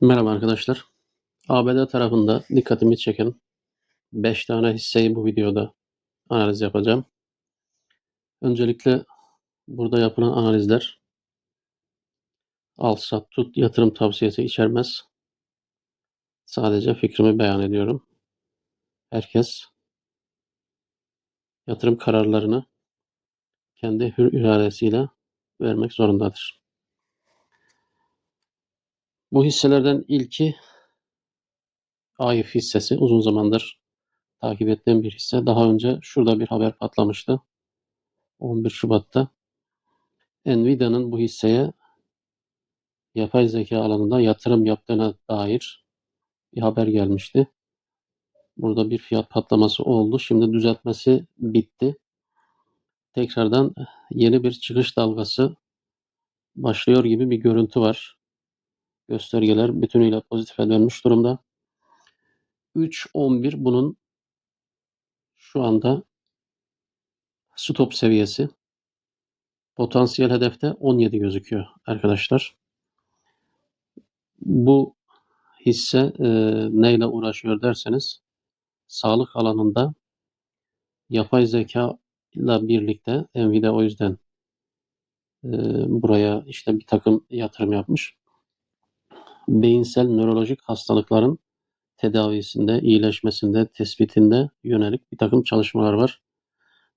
Merhaba arkadaşlar. ABD tarafında dikkatimi çeken 5 tane hisseyi bu videoda analiz yapacağım. Öncelikle burada yapılan analizler al sat tut yatırım tavsiyesi içermez. Sadece fikrimi beyan ediyorum. Herkes yatırım kararlarını kendi hür iradesiyle vermek zorundadır. Bu hisselerden ilki AIF hissesi. Uzun zamandır takip ettiğim bir hisse. Daha önce şurada bir haber patlamıştı. 11 Şubat'ta. Nvidia'nın bu hisseye yapay zeka alanında yatırım yaptığına dair bir haber gelmişti. Burada bir fiyat patlaması oldu. Şimdi düzeltmesi bitti. Tekrardan yeni bir çıkış dalgası başlıyor gibi bir görüntü var. Göstergeler bütünüyle pozitife dönmüş durumda. 3.11 bunun şu anda stop seviyesi. Potansiyel hedefte 17 gözüküyor arkadaşlar. Bu hisse e, neyle uğraşıyor derseniz sağlık alanında yapay zeka ile birlikte Nvidia o yüzden e, buraya işte bir takım yatırım yapmış. Beyinsel nörolojik hastalıkların tedavisinde, iyileşmesinde, tespitinde yönelik bir takım çalışmalar var.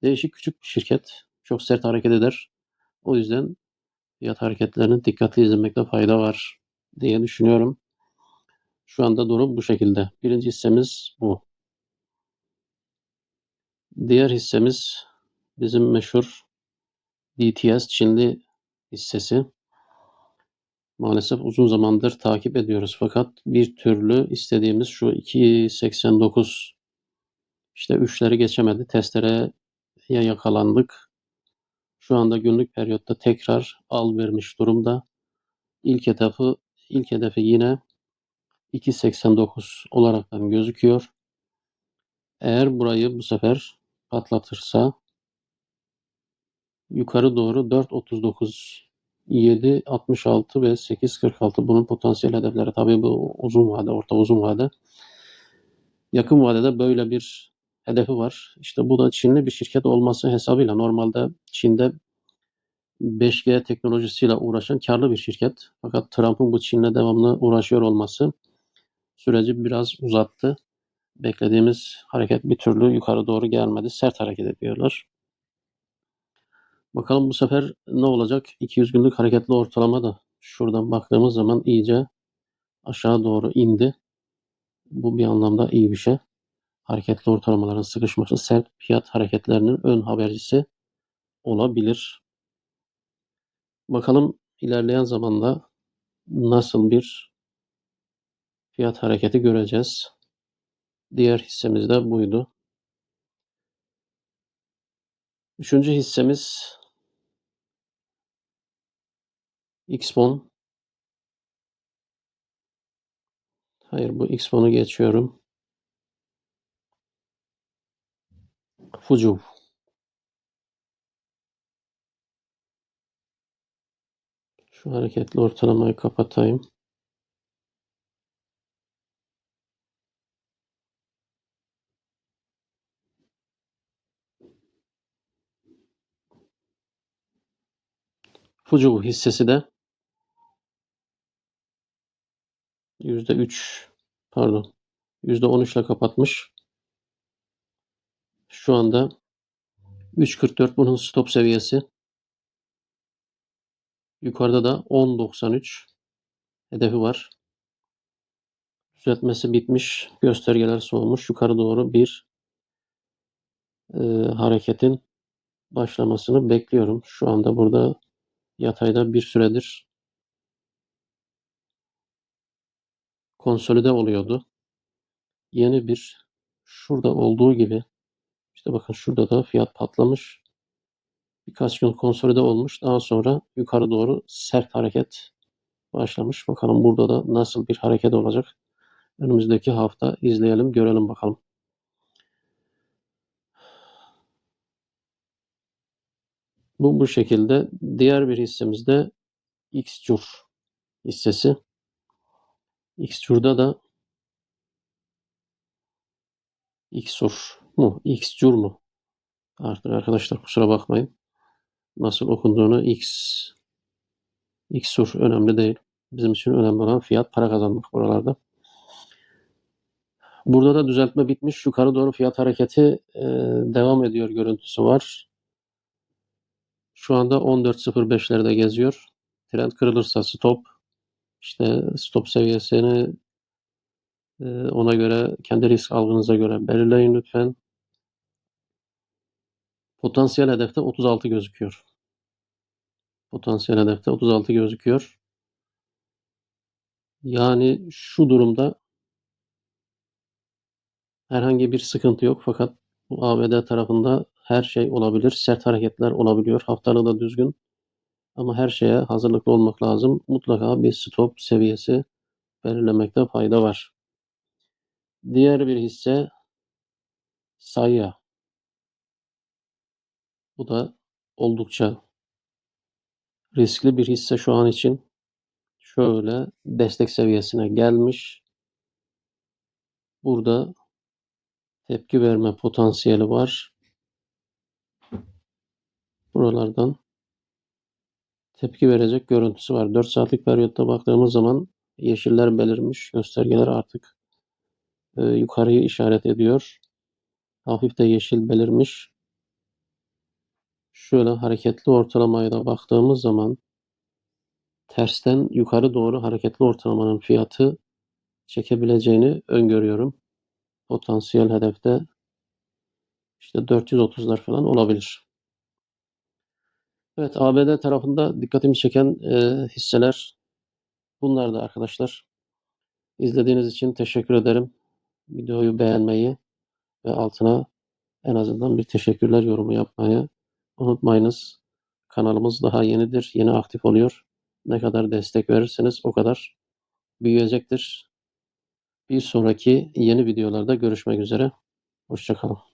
Değişik küçük bir şirket. Çok sert hareket eder. O yüzden fiyat hareketlerini dikkatli izlemekte fayda var diye düşünüyorum. Şu anda durum bu şekilde. Birinci hissemiz bu. Diğer hissemiz bizim meşhur DTS Çinli hissesi. Maalesef uzun zamandır takip ediyoruz fakat bir türlü istediğimiz şu 2.89 işte 3'leri geçemedi. Testlere yakalandık. Şu anda günlük periyotta tekrar al vermiş durumda. İlk hedefi ilk hedefi yine 2.89 olaraktan gözüküyor. Eğer burayı bu sefer patlatırsa yukarı doğru 4.39 7.66 ve 8.46 bunun potansiyel hedefleri tabii bu uzun vade, orta uzun vade. Yakın vadede böyle bir hedefi var. İşte bu da Çinli bir şirket olması hesabıyla normalde Çin'de 5G teknolojisiyle uğraşan karlı bir şirket. Fakat Trump'ın bu Çin'le devamlı uğraşıyor olması süreci biraz uzattı. Beklediğimiz hareket bir türlü yukarı doğru gelmedi. Sert hareket ediyorlar. Bakalım bu sefer ne olacak? 200 günlük hareketli ortalama da şuradan baktığımız zaman iyice aşağı doğru indi. Bu bir anlamda iyi bir şey. Hareketli ortalamaların sıkışması sert fiyat hareketlerinin ön habercisi olabilir. Bakalım ilerleyen zamanda nasıl bir fiyat hareketi göreceğiz. Diğer hissemiz de buydu. Üçüncü hissemiz Xpon. Hayır bu Xpon'u geçiyorum. Fuju. Şu hareketli ortalamayı kapatayım. Fuju hissesi de %3 pardon %13 ile kapatmış. Şu anda 3.44 bunun stop seviyesi. Yukarıda da 10.93 hedefi var. Düzeltmesi bitmiş. Göstergeler soğumuş. Yukarı doğru bir e, hareketin başlamasını bekliyorum. Şu anda burada yatayda bir süredir konsolide oluyordu. Yeni bir şurada olduğu gibi işte bakın şurada da fiyat patlamış. Birkaç gün konsolide olmuş. Daha sonra yukarı doğru sert hareket başlamış. Bakalım burada da nasıl bir hareket olacak. Önümüzdeki hafta izleyelim, görelim bakalım. Bu bu şekilde. Diğer bir hissemiz de Xcur hissesi. Xcur'da da Xur mu? Xcur mu? Artık arkadaşlar kusura bakmayın. Nasıl okunduğunu X Xur önemli değil. Bizim için önemli olan fiyat para kazanmak buralarda. Burada da düzeltme bitmiş. Yukarı doğru fiyat hareketi e, devam ediyor görüntüsü var. Şu anda 14.05'lerde geziyor. Trend kırılırsa stop. İşte stop seviyesini e, ona göre kendi risk algınıza göre belirleyin lütfen. Potansiyel hedefte 36 gözüküyor. Potansiyel hedefte 36 gözüküyor. Yani şu durumda herhangi bir sıkıntı yok fakat ABD tarafında her şey olabilir. Sert hareketler olabiliyor. Haftalığı da düzgün. Ama her şeye hazırlıklı olmak lazım. Mutlaka bir stop seviyesi belirlemekte fayda var. Diğer bir hisse Sayya. Bu da oldukça riskli bir hisse şu an için. Şöyle destek seviyesine gelmiş. Burada tepki verme potansiyeli var. Buralardan tepki verecek görüntüsü var. 4 saatlik periyotta baktığımız zaman yeşiller belirmiş. Göstergeler artık e, yukarıyı işaret ediyor. Hafif de yeşil belirmiş. Şöyle hareketli ortalamaya da baktığımız zaman tersten yukarı doğru hareketli ortalamanın fiyatı çekebileceğini öngörüyorum. Potansiyel hedefte işte 430'lar falan olabilir. Evet ABD tarafında dikkatimi çeken e, hisseler bunlar da arkadaşlar. İzlediğiniz için teşekkür ederim. Videoyu beğenmeyi ve altına en azından bir teşekkürler yorumu yapmayı unutmayınız. Kanalımız daha yenidir, yeni aktif oluyor. Ne kadar destek verirseniz o kadar büyüyecektir. Bir sonraki yeni videolarda görüşmek üzere. Hoşçakalın.